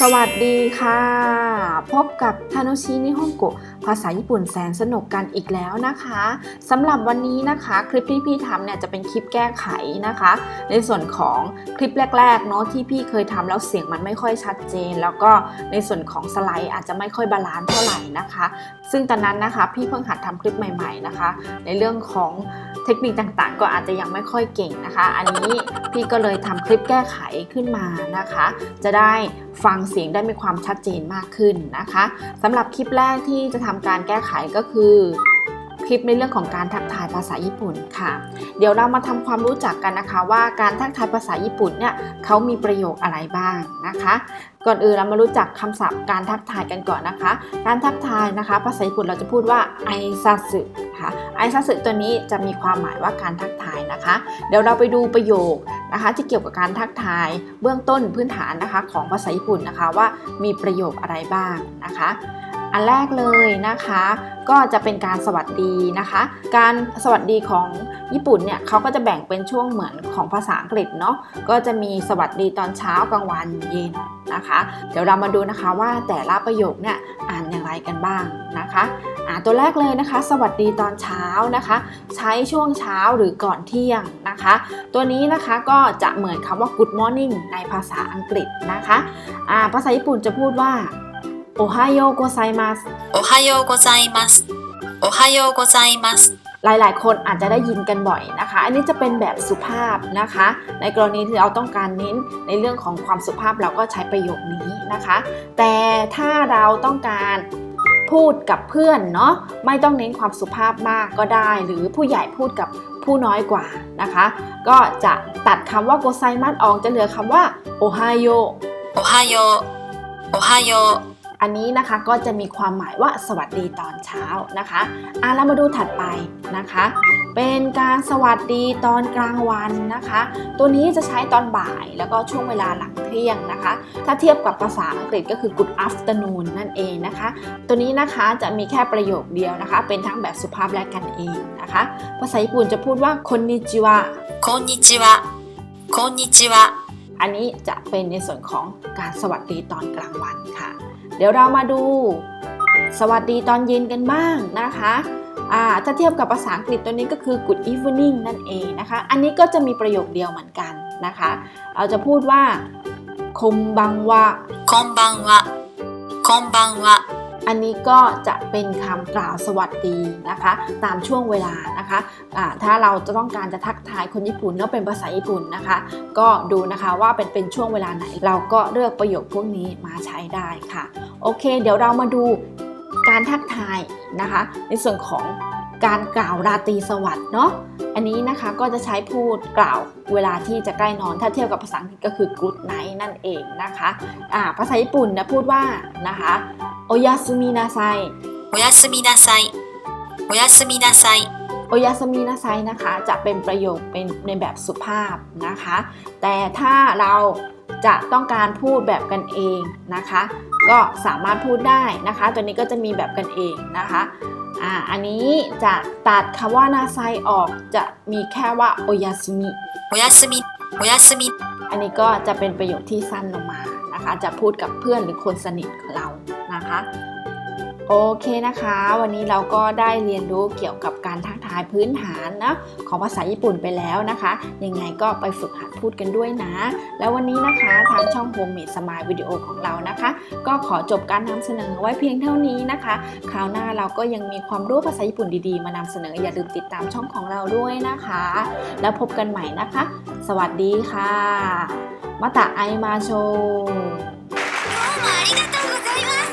สวัสดีค่ะ พบกับทาโนชินิฮงโกะ ภาษาญี่ปุ่นแสนสนุกกันอีกแล้วนะคะสำหรับวันนี้นะคะ คลิปที่พี่ทำเนี่ยจะเป็นคลิปแก้ไขนะคะ ในส่วนของคลิปแรกๆเนาะที่พี่เคยทำแล้วเสียงมันไม่ค่อยชัดเจน แล้วก็ในส่วนของสไลด์อาจจะไม่ค่อยบาลานซ์เท่าไหร่นะคะ ซึ่งตอนนั้นนะคะ พี่เพิ่งหัดทำคลิปใหม่ๆนะคะ ในเรื่องของเทคนิคต่างๆ ก็อาจจะยังไม่ค่อยเก่งนะคะ อันนี้พี่ก็เลยทำคลิปแก้ไขขึ้นมานะคะ จะได้ฟังเสียงได้มีความชัดเจนมากขึ้นนะคะสำหรับคลิปแรกที่จะทำการแก้ไขก็คือคลิปในเรื่องของการทักทายภาษาญี่ปุ่นค่ะ เดี๋ยวเรามาทำความรู้จักกันนะคะ ว่าการทักทายภาษาญี่ปุ่นเนี่ยเขามีประโยคอะไรบ้างนะคะ ก่อนอื่นเรามารู้จักคำศัพท์การทักทายกันก่อนนะคะ การทักทายนะคะ ภาษาญี่ปุ่นเราจะพูดว่าไอซัสึค่ะไอซัสึตัวนี้จะมีความหมายว่าการทักทายนะคะ เดี๋ยวเราไปดูประโยคนะคะ ที่เกี่ยวกับการทักทายเบื้องต้นพื้นฐานนะคะของภาษาญี่ปุ่นนะคะว่ามีประโยคอะไรบ้างนะคะ อันแรกเลยนะคะ ก็จะเป็นการสวัสดีนะคะ การสวัสดีของญี่ปุ่นเนี่ยเขาก็จะแบ่งเป็นช่วงเหมือนของภาษาอังกฤษเนาะก็จะมีสวัสดีตอนเช้ากลางวันเย็นนะคะ เดี๋ยวเรามาดูนะคะว่าแต่ละประโยคเนี่ยอ่านอย่างไรกันบ้างนะคะอ่าตัวแรกเลยนะคะ สวัสดีตอนเช้านะคะ ใช้ช่วงเช้าหรือก่อนเที่ยงนะคะ ตัวนี้นะคะก็จะเหมือนคำว่า good morning ในภาษาอังกฤษนะคะอ่าภาษาญี่ปุ่นจะพูดว่า โอฮายโยโกไซมัสโอฮายโยโกไซมัสโอฮาโยโกไซมัสหลาย ๆ คนอาจจะได้ยินกันบ่อยนะคะ อันนี้จะเป็นแบบสุภาพนะคะ ในกรณีที่เราต้องการเน้นในเรื่องของความสุภาพเราก็ใช้ประโยคนี้นะคะ แต่ถ้าเราต้องการพูดกับเพื่อนเนาะไม่ต้องเน้นความสุภาพมากก็ได้ หรือผู้ใหญ่พูดกับผู้น้อยกว่านะคะ ก็จะตัดคำว่าโกไซมัสออกจะเหลือคำว่าโอไฮโยโอไฮโยโอไฮโย อันนี้นะคะก็จะมีความหมายว่าสวัสดีตอนเช้านะคะอะเรามาดูถัดไปนะคะ เป็นการสวัสดีตอนกลางวันนะคะ ตัวนี้จะใช้ตอนบ่ายแล้วก็ช่วงเวลาหลังเที่ยงนะคะ ถ้าเทียบกับภาษาอังกฤษก็คือ good afternoon นั่นเองนะคะ ตัวนี้นะคะจะมีแค่ประโยคเดียวนะคะ เป็นทั้งแบบสุภาพและกันเองนะคะ ภาษาญี่ปุ่นจะพูดว่าคอนนิจิวะคอนนิจิวะคอนนิจิวะอันนี้จะเป็นในส่วนของการสวัสดีตอนกลางวันค่ะ เดี๋ยวเรามาดู สวัสดีตอนเย็นกันบ้างนะคะถ้าเทียบกับภาษาอังกฤษตัวนี้ก็คือ good evening นั่นเองนะคะ อันนี้ก็จะมีประโยคเดียวเหมือนกันนะคะ เราจะพูดว่าคมบังวะคมบังวะคมบังวะ อันนี้ก็จะเป็นคำกล่าวสวัสดีนะคะ ตามช่วงเวลานะคะะถ้าเราจะต้องการจะทักทายคนญี่ปุ่นแล้วเป็นภาษาญี่ปุ่นนะคะ ก็ดูนะคะว่าเป็นเป็นช่วงเวลาไหน เราก็เลือกประโยคพวกนี้มาใช้ได้ค่ะ โอเค เดี๋ยวเรามาดูการทักทายนะคะ ในส่วนของการกล่าวราตรีสวัสดิ์เนาะ อันนี้นะคะก็จะใช้พูดกล่าวเวลาที่จะใกล้นอน ถ้าเทียบกับภาษาอังกฤษก็คือ good night นั่นเองนะคะ อ่าภาษาญี่ปุ่นนะพูดว่านะคะ โอยาสมินาไซโอยาสมินาไซโอยาสมีนาไซโอยาสมินาไซนะคะจะเป็นประโยคเป็นในแบบสุภาพนะคะ แต่ถ้าเราจะต้องการพูดแบบกันเองนะคะ ก็สามารถพูดได้นะคะ ตัวนี้ก็จะมีแบบกันเองนะคะอ่าอันนี้จะตัดคำว่านาไซออกจะมีแค่ว่าโอยาสมีโอยาสมีโอยาสมี อันนี้ก็จะเป็นประโยคที่สั้นลงมานะคะ จะพูดกับเพื่อนหรือคนสนิทของเรานะคะ โอเคนะคะ วันนี้เราก็ได้เรียนรู้เกี่ยวกับการทักทายพื้นฐานนะของภาษาญี่ปุ่นไปแล้วนะคะ ยังไงก็ไปฝึกหัดพูดกันด้วยนะ แล้ววันนี้นะคะทางช่อง Home Made Smile วิดีโอของเรานะคะ ก็ขอจบการนำเสนอไว้เพียงเท่านี้นะคะ คราวหน้าเราก็ยังมีความรู้ภาษาญี่ปุ่นดีๆ มานำเสนออย่าลืมติดตามช่องของเราด้วยนะคะ แล้วพบกันใหม่นะคะ สวัสดีค่ะมาตะไอมาโชあり